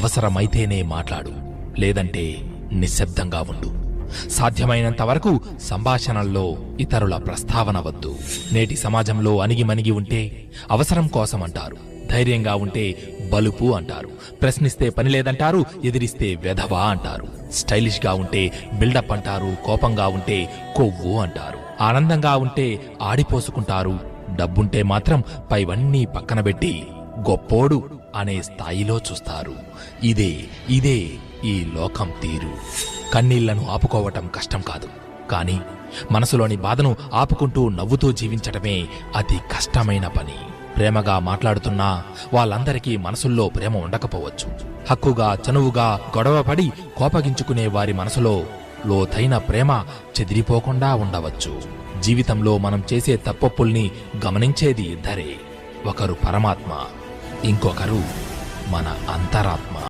అవసరమైతేనే మాట్లాడు లేదంటే నిశ్శబ్దంగా ఉండు. సాధ్యమైనంత వరకు సంభాషణల్లో ఇతరుల ప్రస్తావన వద్దు. నేటి సమాజంలో అణిగిమణిగి ఉంటే అవసరం కోసం అంటారు. ధైర్యంగా ఉంటే బలుపు అంటారు. ప్రశ్నిస్తే పని లేదంటారు ఎదిరిస్తే వెధవా అంటారు. స్టైలిష్గా ఉంటే బిల్డప్ అంటారు కోపంగా ఉంటే కొవ్వు అంటారు. ఆనందంగా ఉంటే ఆడిపోసుకుంటారు డబ్బుంటే మాత్రం పైవన్నీ పక్కన పెట్టి గొప్పోడు. అనే స్థాయిలో చూస్తారు. ఇదే ఇదే ఈ లోకం తీరు. కన్నీళ్ళను ఆపుకోవటం కష్టం కాదు. కానీ మనసులోని బాధను ఆపుకుంటూ నవ్వుతూ జీవించటమే అతి కష్టమైన పని. ప్రేమగా మాట్లాడుతున్నా వాళ్ళందరికీ మనసుల్లో ప్రేమ ఉండకపోవచ్చు. హక్కుగా చనువుగా గొడవపడి కోపగించుకునే వారి మనసులో లోతైన ప్రేమ చెదిరిపోకుండా ఉండవచ్చు. జీవితంలో మనం చేసే తప్పొప్పుల్ని గమనించేది ఇద్దరే ఒకరు పరమాత్మ ఇంకొకరు మన అంతరాత్మ.